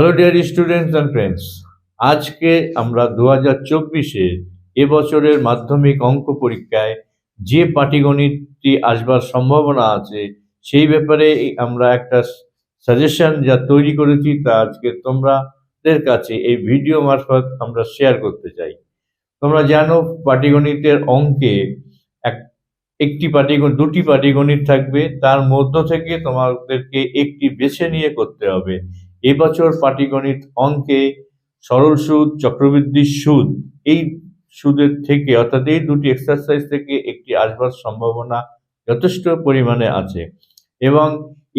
Hello dear students and friends আজকে আমরা দু হাজার চব্বিশে এবছরের মাধ্যমিক অঙ্ক পরীক্ষায় যে পাটিগণিতটি আসবার সম্ভাবনা আছে, সেই ব্যাপারে আমরা একটা সাজেশন যা তৈরি করেছি তা আজকে তোমাদের কাছে এই ভিডিও মারফত আমরা শেয়ার করতে চাই। তোমরা জানো, পাটিগণিতের অঙ্কে এক, একটি পাটিগণিত দুটি পাটিগণিত থাকবে, তার মধ্য থেকে তোমাদেরকে একটি বেছে নিয়ে করতে হবে। এবছর পাটিগণিত অঙ্কে সরল সুদ, চক্রবৃদ্ধি সুদ, এই সুদের থেকে, অর্থাৎ এই দুটি এক্সারসাইজ থেকে একটি আসবার সম্ভাবনা যথেষ্ট পরিমাণে আছে। এবং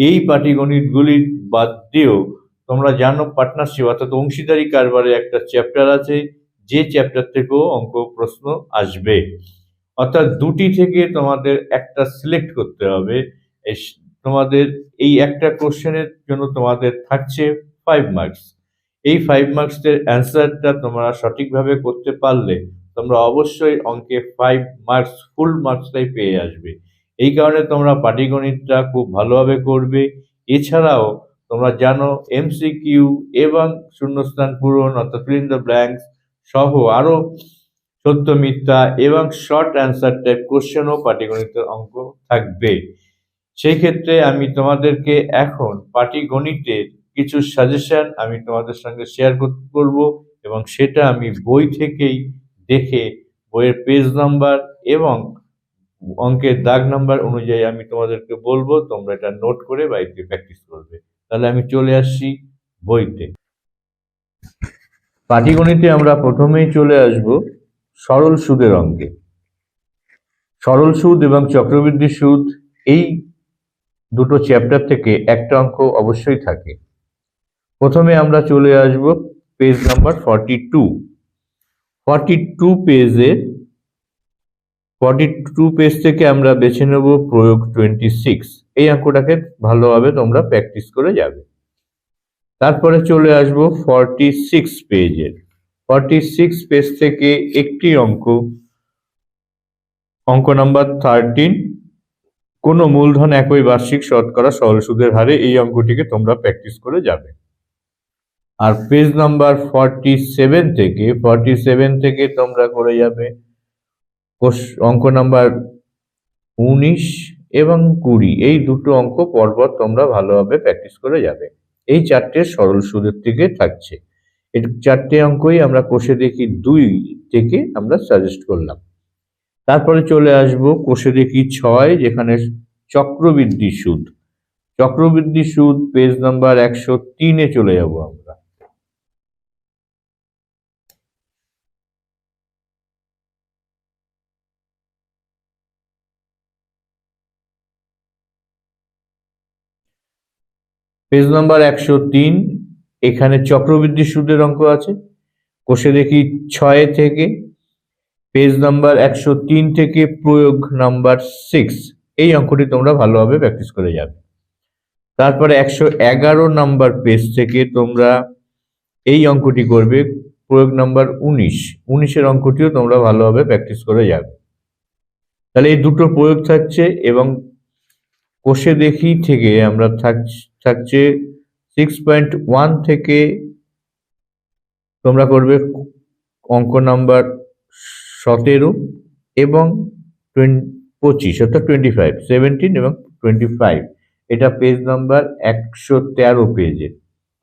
এই পাটিগণিতগুলি বাদ দিয়েও তোমরা জানো পার্টনারশিপ অর্থাৎ অংশীদারি কারবারে একটা চ্যাপ্টার আছে, যে চ্যাপ্টার থেকেও অঙ্ক প্রশ্ন আসবে। অর্থাৎ দুটি থেকে তোমাদের একটা সিলেক্ট করতে হবে তোমাদের এই একটা কোশ্চেনের জন্য তোমাদের থাকছে ফাইভ মার্কস এই ফাইভ মার্কসের অ্যান্সারটা তোমরা সঠিকভাবে করতে পারলে তোমরা অবশ্যই অঙ্কে ফাইভ মার্কস ফুল মার্কসটাই পেয়ে আসবে। এই কারণে তোমরা পাটিগণিতটা খুব ভালোভাবে করবে। এছাড়াও তোমরা জানো এমসিকিউ এবং শূন্যস্থান পূরণ অর্থাৎ ফিল ইন দ্য ব্ল্যাঙ্কস সহ আরও সত্য মিথ্যা এবং শর্ট অ্যান্সার টাইপ কোশ্চেনও পাটিগণিতের অঙ্ক থাকবে। সেই ক্ষেত্রে আমি তোমাদেরকে এখন পাটিগণিতের কিছু সাজেশন আমি তোমাদের সঙ্গে শেয়ার করব এবং সেটা আমি বই থেকেই দেখে বইয়ের পেজ নাম্বার এবং অঙ্কের দাগ নাম্বার অনুযায়ী আমি তোমাদেরকে বলব, তোমরা এটা নোট করে বাড়িতে প্র্যাকটিস করবে। তাহলে আমি চলে আসছি বইতে। পাটিগণিতে আমরা প্রথমেই চলে আসব সরল সুদের অঙ্কে। সরল সুদ এবং চক্রবৃদ্ধি সুদ, এই দুটো চ্যাপ্টার থেকে একটা অঙ্ক অবশ্যই থাকে। প্রথমে আমরা চলে আসব page number forty two forty two পেজে ফর্টি টু পেজ থেকে আমরা বেছে নেব প্রয়োগ টোয়েন্টি সিক্স এই অঙ্কটাকে ভালোভাবে তোমরা প্র্যাকটিস করে যাবে। তারপরে চলে আসব ফর্টি সিক্স পেজের ফর্টি সিক্স পেজ থেকে একটি অঙ্ক। অঙ্ক নাম্বার থার্টিন কোনো মূলধন একই বার্ষিক শতকরা সরল সুদের হারে এই অঙ্কটিকে তোমরা প্র্যাকটিস করে যাবে। আর পেজ নাম্বার ফর্টি সেভেন থেকে ফর্টি সেভেন থেকে তোমরা করে যাবে। অঙ্ক নাম্বার উনিশ এবং কুড়ি, এই দুটো অঙ্ক পরপর তোমরা ভালোভাবে প্র্যাকটিস করে যাবে। এই চারটে সরল সুদের থেকে থাকছে। এই চারটে অঙ্কই আমরা কোষে দেখি দুই থেকে আমরা সাজেস্ট করলাম। তারপরে চলে আসব কোষে দেখি ছয়, যেখানে চক্রবৃদ্ধি সুদ। চক্রবৃদ্ধি সুদ পেজ নাম্বার একশো তিনে চলে যাব আমরা। পেজ নাম্বার একশো তিন, এখানে চক্রবৃদ্ধি সুদের অঙ্ক আছে। কোষে দেখি ছয় থেকে পেজ নাম্বার একশো তিন থেকে প্রয়োগ নাম্বার সিক্স এই অঙ্কটি তোমরা ভালোভাবে প্র্যাকটিস করে যাবে। তারপরে একশো এগারো নাম্বার পেজ থেকে তোমরা এই অঙ্কটি করবে, প্রয়োগ নাম্বার উনিশ। উনিশের অঙ্কটিও তোমরা ভালোভাবে প্র্যাকটিস করে যাবে। তাহলে এই দুটো প্রয়োগ থাকছে এবং কোষে দেখি থেকে আমরা থাক- থাকছে সিক্স পয়েন্ট ওয়ান থেকে তোমরা করবে অঙ্ক নাম্বার সতেরো এবং পঁচিশ, অর্থাৎ টোয়েন্টি ফাইভ সেভেন্টিন এবং টোয়েন্টি ফাইভ এটা পেজ নাম্বার একশো তেরো পেজে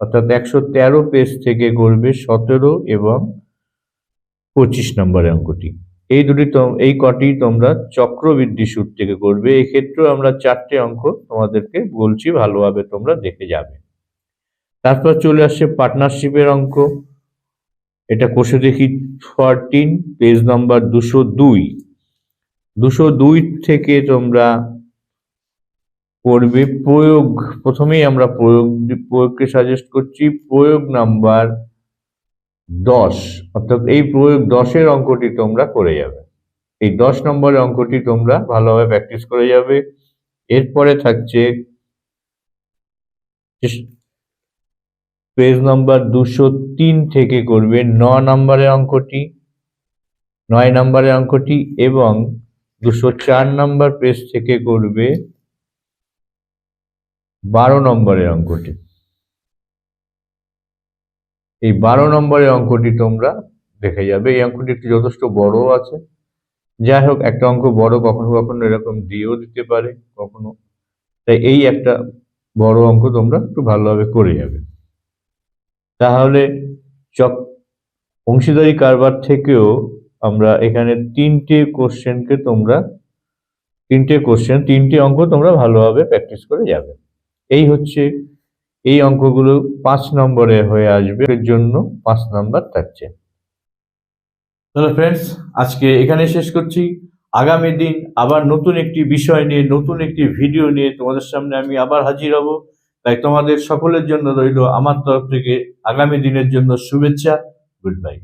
অর্থাৎ একশো তেরো পেজ থেকে করবে সতেরো এবং পঁচিশ নম্বরের অঙ্কটি। এই দুটি এই কটি তোমরা চক্রবৃদ্ধি সুদ থেকে করবে এক্ষেত্রেও আমরা চারটে অঙ্ক তোমাদেরকে বলছি, ভালোভাবে তোমরা দেখে যাবে। তারপর চলে আসছে পার্টনারশিপের অঙ্ক। এটা কোষে দেখি ফরটিন পেজ নাম্বার দুশো দুই। দুশো দুই থেকে তোমরা করবে প্রয়োগ, প্রথমেই আমরা প্রয়োগ, প্রয়োগকে সাজেস্ট করছি প্রয়োগ নাম্বার দশ। অর্থাৎ এই প্রয়োগ দশের অঙ্কটি তোমরা করে যাবে। এই দশ নম্বরের অঙ্কটি তোমরা ভালোভাবে প্র্যাকটিস করে যাবে। এরপরে থাকছে পেজ নাম্বার দুশো তিন থেকে করবে ন নম্বরের অঙ্কটি, নয় নম্বরের অঙ্কটি এবং দুশো চার নম্বর পেজ থেকে করবে বারো নম্বরের অঙ্কটি। এই বারো নম্বরের অঙ্কটি তোমরা দেখে যাবে। এই অঙ্কটি একটু যথেষ্ট বড় আছে। যাই হোক, একটা অঙ্ক বড় কখনো কখনো এরকম দিয়েও দিতে পারে কখনো। তাই এই একটা বড় অঙ্ক তোমরা একটু ভালোভাবে করে যাবে। তাহলে চক অংশীদারি কারবার থেকেও আমরা এখানে তিনটে কোশ্চেনকে তোমরা, তিনটে কোশ্চেন, তিনটে অঙ্ক তোমরা ভালোভাবে প্র্যাকটিস করে যাবে। এই হচ্ছে, এই অঙ্কগুলো পাঁচ নম্বরে হয়ে আসবে, এর জন্য পাঁচ নম্বর থাকছে। তাহলে ফ্রেন্ডস আজকে এখানে শেষ করছি। আগামী দিন আবার নতুন একটি বিষয় নিয়ে, নতুন একটি ভিডিও নিয়ে তোমাদের সামনে আমি আবার হাজির হব। তাই তোমাদের সকলের জন্য রইল আমার তরফ থেকে আগামী দিনের জন্য শুভেচ্ছা গুড বাই।